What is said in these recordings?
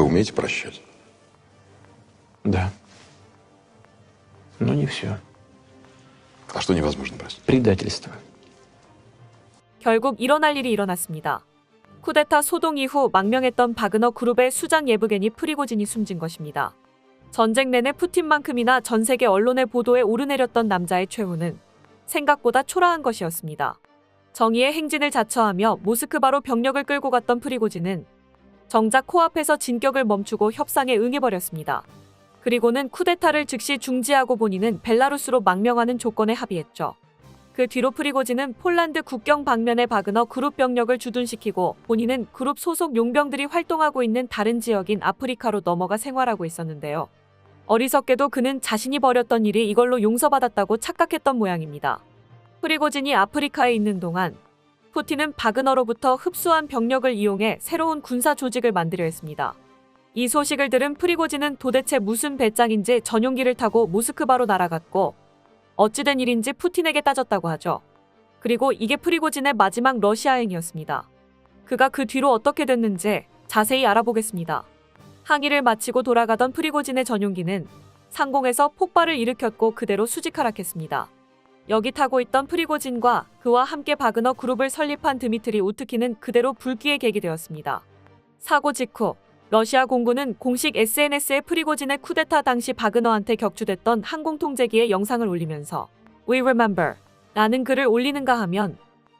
Вы умеете прощать? Да. Но не все. А что невозможно простить? Предательство. 결국 일어날 일이 일어났습니다. 쿠데타 소동 이후 망명했던 바그너 그룹의 수장 예브겐이 프리고진이 숨진 것입니다. 전쟁 내내 푸틴만큼이나 전 세계 언론의 보도에 오르내렸던 남자의 최후는 생각보다 초라한 것이었습니다. 정의의 행진을 자처하며 모스크바로 병력을 끌고 갔던 프리고진은 정작 코앞에서 진격을 멈추고 협상에 응해버렸습니다. 그리고는 쿠데타를 즉시 중지하고 본인은 벨라루스로 망명하는 조건에 합의했죠. 그 뒤로 프리고진은 폴란드 국경 방면에 바그너 그룹 병력을 주둔시키고 본인은 그룹 소속 용병들이 활동하고 있는 다른 지역인 아프리카로 넘어가 생활하고 있었는데요. 어리석게도 그는 자신이 벌였던 일이 이걸로 용서받았다고 착각했던 모양입니다. 프리고진이 아프리카에 있는 동안 푸틴은 바그너로부터 흡수한 병력을 이용해 새로운 군사 조직을 만들려 했습니다. 이 소식을 들은 프리고진은 도대체 무슨 배짱인지 전용기를 타고 모스크바로 날아갔고 어찌된 일인지 푸틴에게 따졌다고 하죠. 그리고 이게 프리고진의 마지막 러시아행이었습니다. 그가 그 뒤로 어떻게 됐는지 자세히 알아보겠습니다. 항의를 마치고 돌아가던 프리고진의 전용기는 상공에서 폭발을 일으켰고 그대로 수직하락했습니다. 여기 타고 있던 프리고진과 그와 함께 바그너 그룹을 설립한 드미트리 우트키는 그대로 불길에 객이되었습니다. 사고 직후 러시아 공군은 공식 SNS에 프리고진의 쿠데타 당시 바그너한테 격추됐던 항공통제기의 영상을 올리면서 We remember 라는 글을 올리는가 하면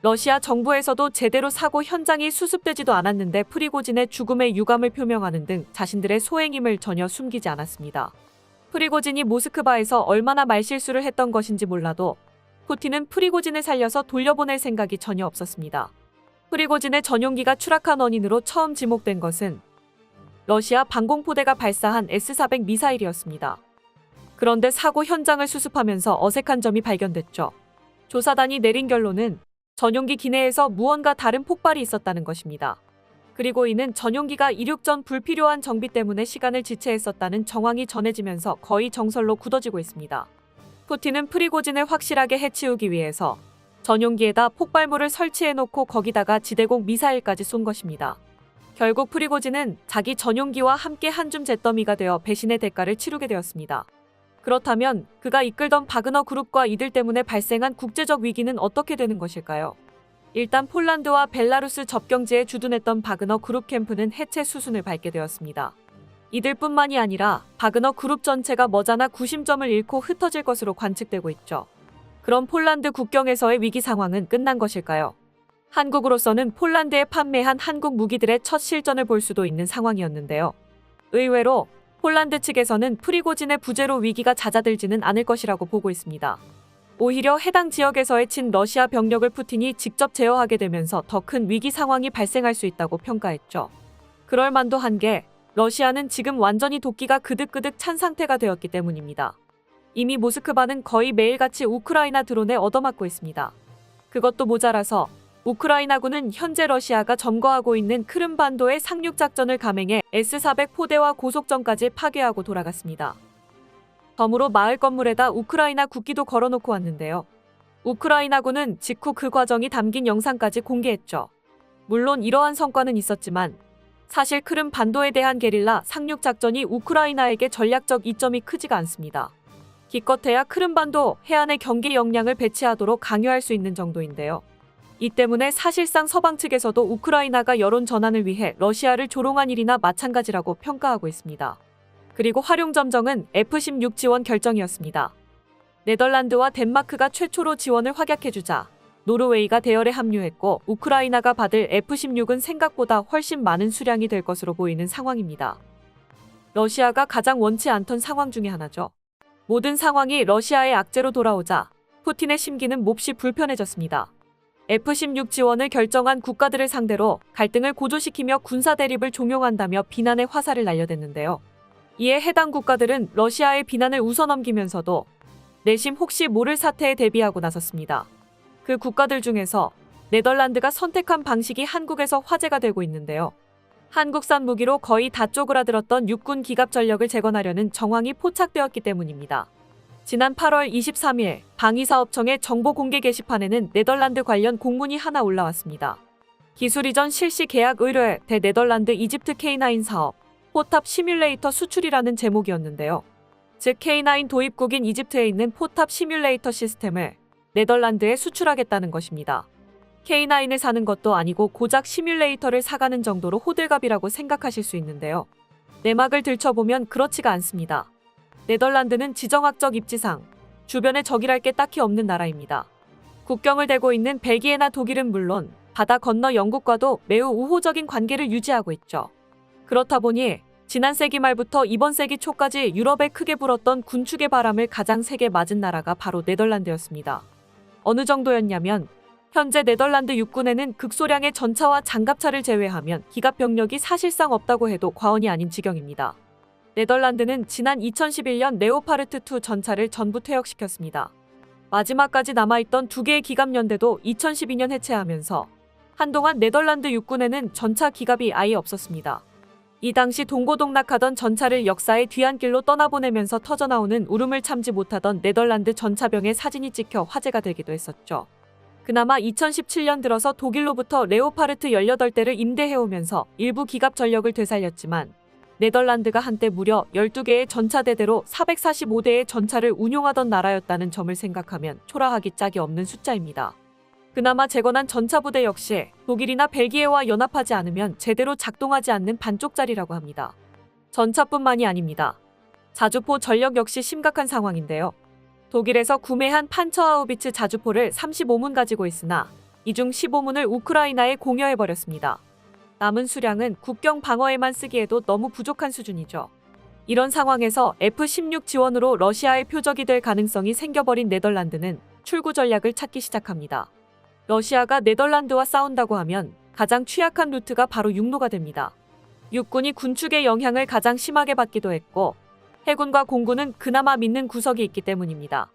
러시아 정부에서도 제대로 사고 현장이 수습되지도 않았는데 프리고진의 죽음의 유감을 표명하는 등 자신들의 소행임을 전혀 숨기지 않았습니다. 프리고진이 모스크바에서 얼마나 말실수를 했던 것인지 몰라도 푸틴은 프리고진을 살려서 돌려보낼 생각이 전혀 없었습니다. 프리고진의 전용기가 추락한 원인으로 처음 지목된 것은 러시아 방공포대가 발사한 S-400 미사일이었습니다. 그런데 사고 현장을 수습하면서 어색한 점이 발견됐죠. 조사단이 내린 결론은 전용기 기내에서 무언가 다른 폭발이 있었다는 것입니다. 그리고 이는 전용기가 이륙 전 불필요한 정비 때문에 시간을 지체했었다는 정황이 전해지면서 거의 정설로 굳어지고 있습니다. 푸틴은 프리고진을 확실하게 해치우기 위해서 전용기에다 폭발물을 설치해놓고 거기다가 지대공 미사일까지 쏜 것입니다. 결국 프리고진은 자기 전용기와 함께 한줌 잿더미가 되어 배신의 대가를 치르게 되었습니다. 그렇다면 그가 이끌던 바그너 그룹과 이들 때문에 발생한 국제적 위기는 어떻게 되는 것일까요? 일단 폴란드와 벨라루스 접경지에 주둔했던 바그너 그룹 캠프는 해체 수순을 밟게 되었습니다. 이들뿐만이 아니라 바그너 그룹 전체가 머자나 구심점을 잃고 흩어질 것으로 관측되고 있죠. 그럼 폴란드 국경에서의 위기 상황은 끝난 것일까요? 한국으로서는 폴란드에 판매한 한국 무기들의 첫 실전을 볼 수도 있는 상황이었는데요. 의외로 폴란드 측에서는 프리고진의 부재로 위기가 잦아들지는 않을 것이라고 보고 있습니다. 오히려 해당 지역에서의 친 러시아 병력을 푸틴이 직접 제어하게 되면서 더 큰 위기 상황이 발생할 수 있다고 평가했죠. 그럴 만도 한 게 러시아는 지금 완전히 도끼가 그득그득 찬 상태가 되었기 때문입니다. 이미 모스크바는 거의 매일같이 우크라이나 드론에 얻어맞고 있습니다. 그것도 모자라서 우크라이나군은 현재 러시아가 점거하고 있는 크림반도의 상륙 작전을 감행해 S-400 포대와 고속정까지 파괴하고 돌아갔습니다. 덤으로 마을 건물에다 우크라이나 국기도 걸어놓고 왔는데요. 우크라이나군은 직후 그 과정이 담긴 영상까지 공개했죠. 물론 이러한 성과는 있었지만 사실 크림 반도에 대한 게릴라 상륙 작전이 우크라이나에게 전략적 이점이 크지가 않습니다. 기껏해야 크림 반도 해안의 경계 역량을 배치하도록 강요할 수 있는 정도인데요. 이 때문에 사실상 서방 측에서도 우크라이나가 여론 전환을 위해 러시아를 조롱한 일이나 마찬가지라고 평가하고 있습니다. 그리고 활용점정은 F-16 지원 결정이었습니다. 네덜란드와 덴마크가 최초로 지원을 확약해주자 노르웨이가 대열에 합류했고 우크라이나가 받을 F-16은 생각보다 훨씬 많은 수량이 될 것으로 보이는 상황입니다. 러시아가 가장 원치 않던 상황 중의 하나죠. 모든 상황이 러시아의 악재로 돌아오자 푸틴의 심기는 몹시 불편해졌습니다. F-16 지원을 결정한 국가들을 상대로 갈등을 고조시키며 군사 대립을 종용한다며 비난의 화살을 날려댔는데요. 이에 해당 국가들은 러시아의 비난을 웃어넘기면서도 내심 혹시 모를 사태에 대비하고 나섰습니다. 그 국가들 중에서 네덜란드가 선택한 방식이 한국에서 화제가 되고 있는데요. 한국산 무기로 거의 다 쪼그라들었던 육군 기갑 전력을 재건하려는 정황이 포착되었기 때문입니다. 지난 8월 23일 방위사업청의 정보 공개 게시판에는 네덜란드 관련 공문이 하나 올라왔습니다. 기술 이전 실시 계약 의뢰 대 네덜란드 이집트 K9 사업 포탑 시뮬레이터 수출이라는 제목이었는데요. 즉 K9 도입국인 이집트에 있는 포탑 시뮬레이터 시스템을 네덜란드에 수출하겠다는 것입니다. K9을 사는 것도 아니고 고작 시뮬레이터를 사가는 정도로 호들갑이라고 생각하실 수 있는데요. 내막을 들춰보면 그렇지가 않습니다. 네덜란드는 지정학적 입지상 주변에 적이랄 게 딱히 없는 나라입니다. 국경을 대고 있는 벨기에나 독일은 물론 바다 건너 영국과도 매우 우호적인 관계를 유지하고 있죠. 그렇다 보니 지난 세기 말부터 이번 세기 초까지 유럽에 크게 불었던 군축의 바람을 가장 세게 맞은 나라가 바로 네덜란드였습니다. 어느 정도였냐면 현재 네덜란드 육군에는 극소량의 전차와 장갑차를 제외하면 기갑 병력이 사실상 없다고 해도 과언이 아닌 지경입니다. 네덜란드는 지난 2011년 네오파르트2 전차를 전부 퇴역시켰습니다. 마지막까지 남아있던 두 개의 기갑 연대도 2012년 해체하면서 한동안 네덜란드 육군에는 전차 기갑이 아예 없었습니다. 이 당시 동고동락하던 전차를 역사의 뒤안길로 떠나보내면서 터져나오는 울음을 참지 못하던 네덜란드 전차병의 사진이 찍혀 화제가 되기도 했었죠. 그나마 2017년 들어서 독일로부터 레오파르트 18대를 임대해오면서 일부 기갑 전력을 되살렸지만 네덜란드가 한때 무려 12개의 전차대대로 445대의 전차를 운용하던 나라였다는 점을 생각하면 초라하기 짝이 없는 숫자입니다. 그나마 재건한 전차 부대 역시 독일이나 벨기에와 연합하지 않으면 제대로 작동하지 않는 반쪽짜리라고 합니다. 전차뿐만이 아닙니다. 자주포 전력 역시 심각한 상황인데요. 독일에서 구매한 판처하우비츠 자주포를 35문 가지고 있으나 이 중 15문을 우크라이나에 공여해버렸습니다. 남은 수량은 국경 방어에만 쓰기에도 너무 부족한 수준이죠. 이런 상황에서 F-16 지원으로 러시아의 표적이 될 가능성이 생겨버린 네덜란드는 출구 전략을 찾기 시작합니다. 러시아가 네덜란드와 싸운다고 하면 가장 취약한 루트가 바로 육로가 됩니다. 육군이 군축의 영향을 가장 심하게 받기도 했고 해군과 공군은 그나마 믿는 구석이 있기 때문입니다.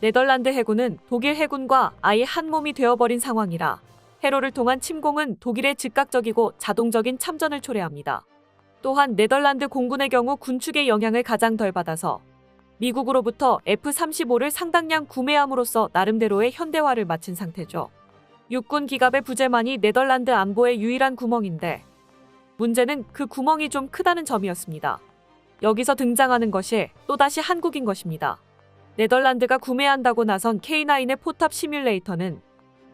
네덜란드 해군은 독일 해군과 아예 한 몸이 되어버린 상황이라 해로를 통한 침공은 독일의 즉각적이고 자동적인 참전을 초래합니다. 또한 네덜란드 공군의 경우 군축의 영향을 가장 덜 받아서 미국으로부터 F-35를 상당량 구매함으로써 나름대로의 현대화를 마친 상태죠. 육군 기갑의 부재만이 네덜란드 안보의 유일한 구멍인데 문제는 그 구멍이 좀 크다는 점이었습니다. 여기서 등장하는 것이 또다시 한국인 것입니다. 네덜란드가 구매한다고 나선 K9의 포탑 시뮬레이터는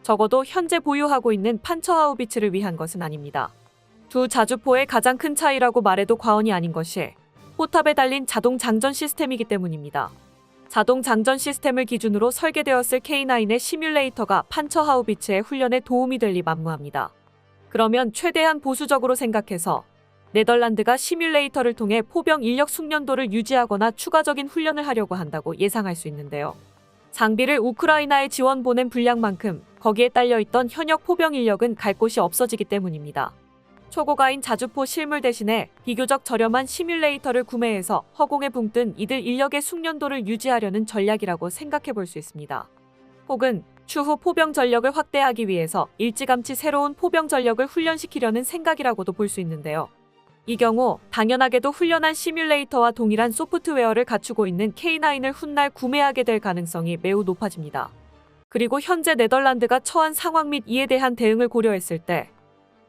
적어도 현재 보유하고 있는 판처하우비츠를 위한 것은 아닙니다. 두 자주포의 가장 큰 차이라고 말해도 과언이 아닌 것이 포탑에 달린 자동 장전 시스템이기 때문입니다. 자동 장전 시스템을 기준으로 설계되었을 K9의 시뮬레이터가 판처 하우비츠의 훈련에 도움이 될리 만무합니다. 그러면 최대한 보수적으로 생각해서 네덜란드가 시뮬레이터를 통해 포병 인력 숙련도를 유지하거나 추가적인 훈련을 하려고 한다고 예상할 수 있는데요. 장비를 우크라이나에 지원 보낸 분량만큼 거기에 딸려 있던 현역 포병 인력은 갈 곳이 없어지기 때문입니다. 초고가인 자주포 실물 대신에 비교적 저렴한 시뮬레이터를 구매해서 허공에 붕뜬 이들 인력의 숙련도를 유지하려는 전략이라고 생각해 볼 수 있습니다. 혹은 추후 포병 전력을 확대하기 위해서 일찌감치 새로운 포병 전력을 훈련시키려는 생각이라고도 볼 수 있는데요. 이 경우 당연하게도 훈련한 시뮬레이터와 동일한 소프트웨어를 갖추고 있는 K9을 훗날 구매하게 될 가능성이 매우 높아집니다. 그리고 현재 네덜란드가 처한 상황 및 이에 대한 대응을 고려했을 때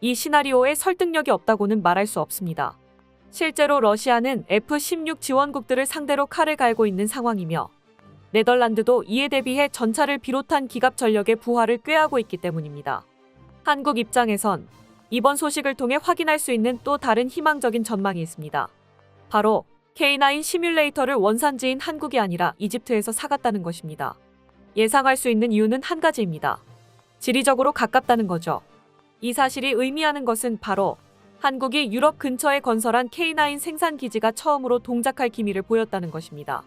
이 시나리오에 설득력이 없다고는 말할 수 없습니다. 실제로 러시아는 F-16 지원국들을 상대로 칼을 갈고 있는 상황이며 네덜란드도 이에 대비해 전차를 비롯한 기갑 전력의 부하를 꾀하고 있기 때문입니다. 한국 입장에선 이번 소식을 통해 확인할 수 있는 또 다른 희망적인 전망이 있습니다. 바로 K9 시뮬레이터를 원산지인 한국이 아니라 이집트에서 사갔다는 것입니다. 예상할 수 있는 이유는 한 가지입니다. 지리적으로 가깝다는 거죠. 이 사실이 의미하는 것은 바로 한국이 유럽 근처에 건설한 K9 생산 기지가 처음으로 동작할 기미를 보였다는 것입니다.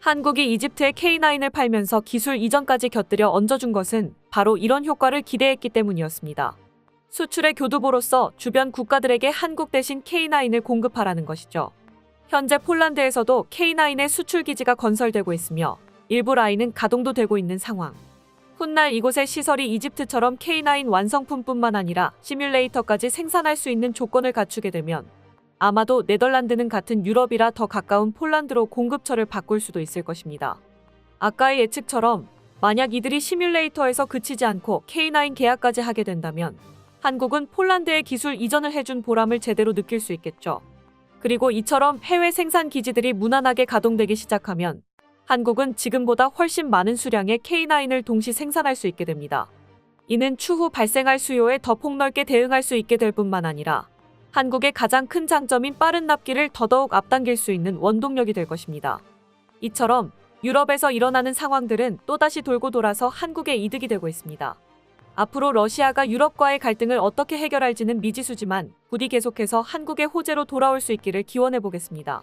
한국이 이집트에 K9을 팔면서 기술 이전까지 곁들여 얹어준 것은 바로 이런 효과를 기대했기 때문이었습니다. 수출의 교두보로서 주변 국가들에게 한국 대신 K9을 공급하라는 것이죠. 현재 폴란드에서도 K9의 수출 기지가 건설되고 있으며 일부 라인은 가동도 되고 있는 상황. 훗날 이곳의 시설이 이집트처럼 K9 완성품뿐만 아니라 시뮬레이터까지 생산할 수 있는 조건을 갖추게 되면 아마도 네덜란드는 같은 유럽이라 더 가까운 폴란드로 공급처를 바꿀 수도 있을 것입니다. 아까의 예측처럼 만약 이들이 시뮬레이터에서 그치지 않고 K9 계약까지 하게 된다면 한국은 폴란드의 기술 이전을 해준 보람을 제대로 느낄 수 있겠죠. 그리고 이처럼 해외 생산 기지들이 무난하게 가동되기 시작하면 한국은 지금보다 훨씬 많은 수량의 K9을 동시 생산할 수 있게 됩니다. 이는 추후 발생할 수요에 더 폭넓게 대응할 수 있게 될 뿐만 아니라 한국의 가장 큰 장점인 빠른 납기를 더더욱 앞당길 수 있는 원동력이 될 것입니다. 이처럼 유럽에서 일어나는 상황들은 또다시 돌고 돌아서 한국의 이득이 되고 있습니다. 앞으로 러시아가 유럽과의 갈등을 어떻게 해결할지는 미지수지만 부디 계속해서 한국의 호재로 돌아올 수 있기를 기원해 보겠습니다.